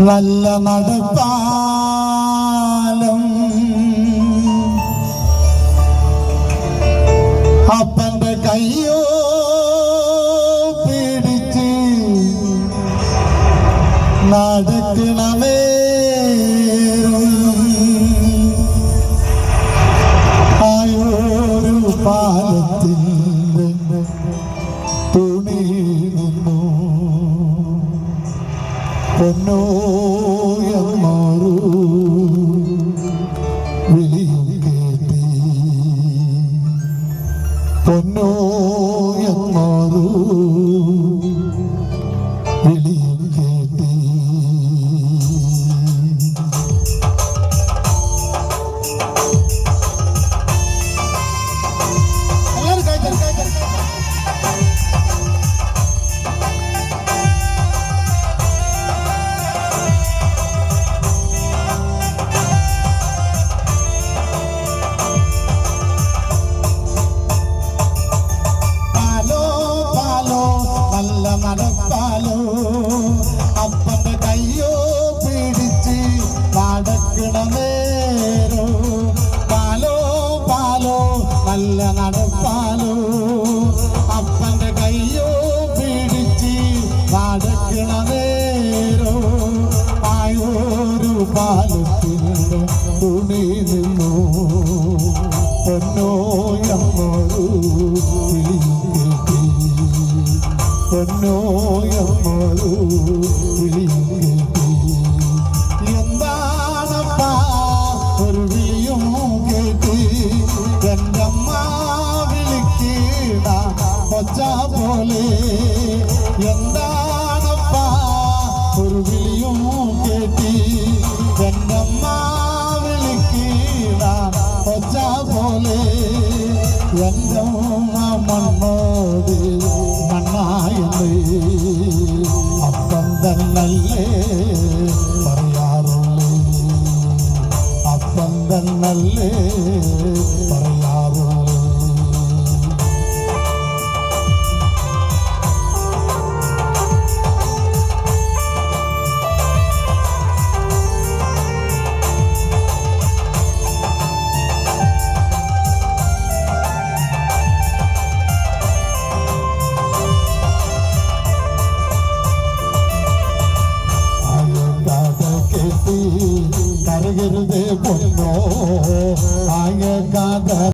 നല്ല നടപ്പാലം. അപ്പന്റെ കയ്യോ പിടിച്ച് നടക്കണമേ. ആയോരു പാലത്തിന്റെ എന്നോരു വിളിയും നല്ല നടപ്പാലോ അപ്പന്റെ കയ്യോ പിടിച്ച് നടക്കണ നേരോ? പാലോ പാലോ നല്ല നടപ്പാലോ അപ്പന്റെ കയ്യോ പിടിച്ച് നടക്കണ നേരോ? ആയോരു പാലത്തിന്റെ തുണി നിന്നു. കേട്ടി പൊന്നോയമ്മൊരു വിളിയും എന്താണപ്പാ ഒരു വിളിയും കേട്ടി അമ്മ വിളിക്കീട ഒച്ച പോലെ എന്താണപ്പാ ഒരു വിളിയും കേട്ടി അമ്മ വിളിക്കീട കൊച്ച പോലെ എന്റെ അപ്പം തന്നല്ലേ പറയാറുള്ളൂ? അപ്പം തന്നല്ലേ പറയാറുള്ളൂ? கருத்து கருகிறது பொண்ணோ ஆய காதல்